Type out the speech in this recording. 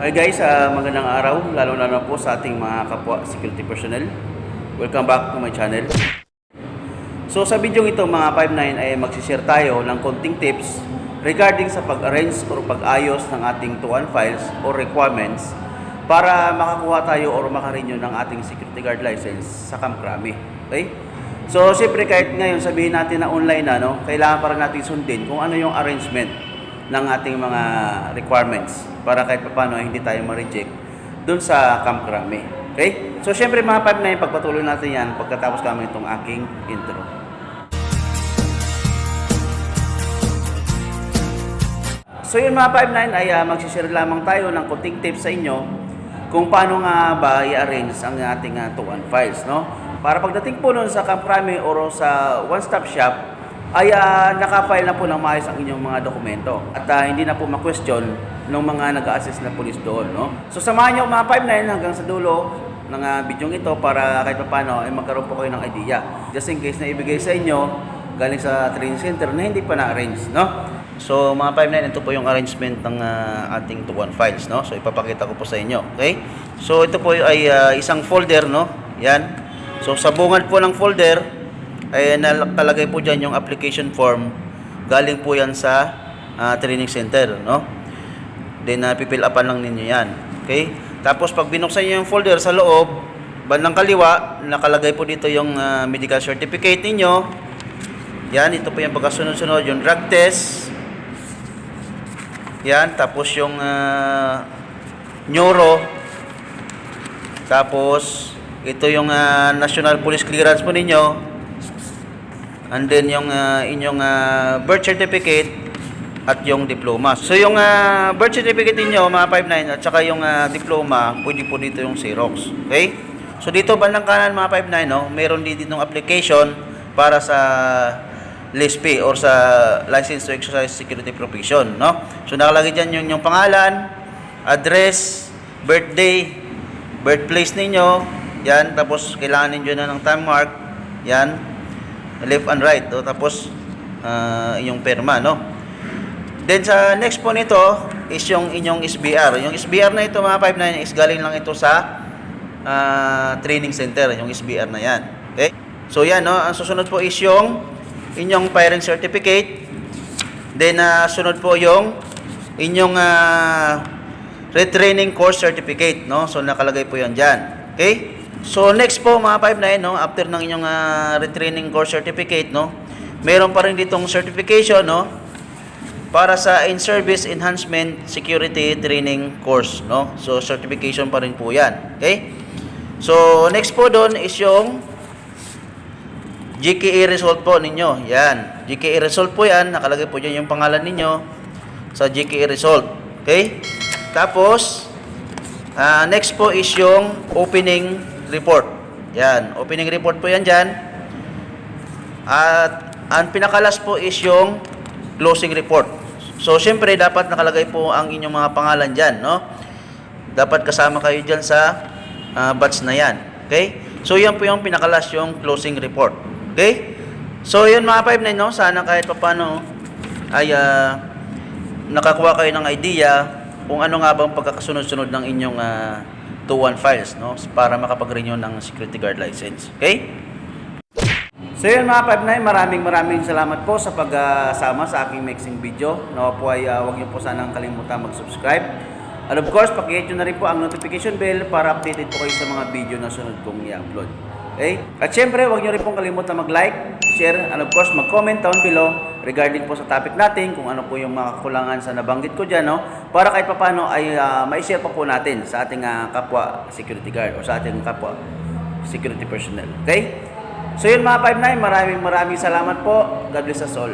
Hi guys, ah, magandang araw, lalo na po sa ating mga kapwa security personnel. Welcome back to my channel. So sa video ito mga 59 ay magsishare tayo ng konting tips regarding sa pag-arrange or pag-ayos ng ating 2 files or requirements para makakuha tayo or makarenew ng ating security guard license sa Camp Crame. Okay? So siyempre kahit ngayon sabihin natin na online na, no, kailangan para natin sundin kung ano yung arrangement ng ating mga requirements para kahit paano hindi tayo ma-reject dun sa Camp Crame. Okay? So, syempre mga 5 na pagpatuloy natin yan pagkatapos kami itong aking intro. So yun mga 59 ay uh, magsishare lamang tayo ng kunting tips sa inyo kung paano nga ba i-arrange ang ating uh, 2 files, no? Para pagdating po nun sa Camp Crame or sa one-stop shop, ay uh, naka-file na po ng maayos ang inyong mga dokumento at uh, hindi na po ma-question ng mga nag-assist na police doon, no? So samahan niyo mga 59 hanggang sa dulo ng uh, video ito para kahit paano ay magkaroon po kayo ng idea. Just in case na ibigay sa inyo galing sa training center na hindi pa na-arrange, no? So mga 59, ito po yung arrangement ng ah, ating 2-1 files, no? So ipapakita ko po sa inyo, okay? So ito po ay ah, isang folder, no? Yan. So sa bungad po ng folder ay nakalagay po diyan yung application form. Galing po yan sa ah, training center, no? Then uh, pipill upan lang ninyo yan, okay? Tapos pag binuksan niyo yung folder sa loob, bandang kaliwa, nakalagay po dito yung ah, medical certificate ninyo. Yan, ito po yung pagkasunod-sunod, yung drug test, yan, tapos yung ah, neuro. Tapos ito yung ah, National Police Clearance po ninyo. And then yung ah, inyong ah, birth certificate at yung diploma. So yung ah, birth certificate niyo mga 59 at saka yung ah, diploma, pwede po dito yung Xerox. Okay? So dito bandang kanan mga 59 no, meron din ditong application para sa LSP or sa License to Exercise Security Profession, no? So nakalagay diyan yung yung pangalan, address, birthday, birthplace ninyo, yan, tapos kailangan ninyo na ng time mark, yan, left and right, no? tapos ah, yung perma, no? Then sa next po nito is yung inyong SBR. Yung SBR na ito mga 59 is galing lang ito sa ah, training center, yung SBR na yan. Okay? So yan, no? ang susunod po is yung inyong firing certificate. Then ah, sunod po yung inyong ah, retraining course certificate, no? So nakalagay po 'yan diyan. Okay? So next po mga 59, no, after ng inyong ah, retraining course certificate, no, meron pa rin ditong certification, no, para sa in-service enhancement security training course, no? So certification pa rin po 'yan. Okay? So next po doon is yung GKE result po ninyo. Yan. GKE result po yan. Nakalagay po dyan yung pangalan ninyo sa GKE result. Okay? Tapos, ah, next po is yung opening report. Yan. Opening report po yan dyan. At ang pinakalas po is yung closing report. So, syempre, dapat nakalagay po ang inyong mga pangalan dyan, no? Dapat kasama kayo dyan sa ah, batch na yan. Okay? So, yan po yung pinakalas yung closing report. Okay? So, yun mga 5 no? Sana kahit papano ay ah, nakakuha kayo ng idea kung ano nga bang pagkakasunod-sunod ng inyong ah, 2-1 files, no? Para makapag-renew ng security guard license. Okay? So yun mga 59, maraming maraming salamat po sa pagsama sa aking mixing video. Nawa po ay uh, huwag niyo po sanang kalimutan mag-subscribe. And of course, pakihit nyo na rin po ang notification bell para updated po kayo sa mga video na sunod kong i-upload. Okay? At syempre, huwag nyo rin pong kalimutan mag-like, share, and of course, mag-comment down below regarding po sa topic natin, kung ano po yung mga kakulangan sa nabanggit ko dyan, no? Para kahit papano ay uh, ma-share pa po natin sa ating uh, kapwa security guard o sa ating kapwa security personnel. Okay? So yun mga 5-9, maraming maraming salamat po. God bless us all.